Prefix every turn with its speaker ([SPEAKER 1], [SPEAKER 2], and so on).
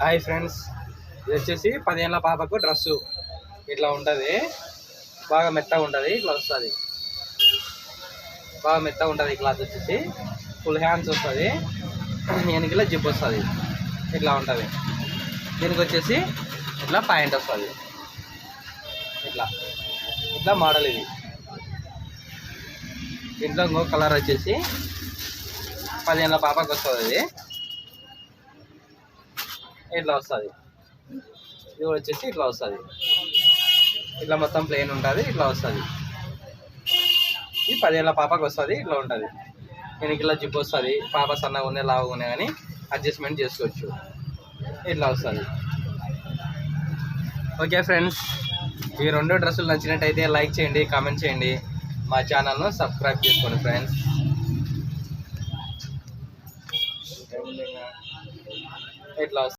[SPEAKER 1] Hi friends. ఇది వచ్చేసి పదిహేనుల పాపకు డ్రెస్సు. ఇట్లా ఉంటుంది. బాగా మెత్తగా ఉంటుంది ఇట్లా వస్తుంది బాగా మెత్తగా ఉంటుంది క్లాత్ వచ్చేసి. ఫుల్ హ్యాండ్స్ వస్తుంది. వెనకలో జిప్ వస్తుంది. ఇట్లా ఉంటుంది. దీనికి వచ్చేసి ఇట్లా ప్యాంట్ వస్తుంది. ఇట్లా. ఇట్లా మోడల్ ఇది. దీంట్లో ఇంకో కలర్ వచ్చేసి పదిహేనుల పాపకు వస్తుంది. ఇది ఇట్లా వస్తుంది. ఇది కూడా వచ్చేసి ఇట్లా వస్తుంది. ఇట్లా మొత్తం ప్లేన్ ఉంటుంది ఇట్లా వస్తుంది. ఇది పదేళ్ళ పాపకు వస్తుంది ఇట్లా ఉంటుంది. వెనక ఇట్లా జిప్ వస్తుంది పాప సన్నగా ఉన్నాయి లావుగా ఉన్నాయి కానీ అడ్జస్ట్మెంట్ చేసుకోవచ్చు. ఇట్లా వస్తుంది. ఓకే ఫ్రెండ్స్ ఈ రెండు డ్రెస్సులు నచ్చినట్టయితే లైక్ చేయండి కామెంట్ చేయండి. మా ఛానల్ను సబ్స్క్రైబ్ చేసుకోండి ఫ్రెండ్స్. ఇట్లా వస్తుంది.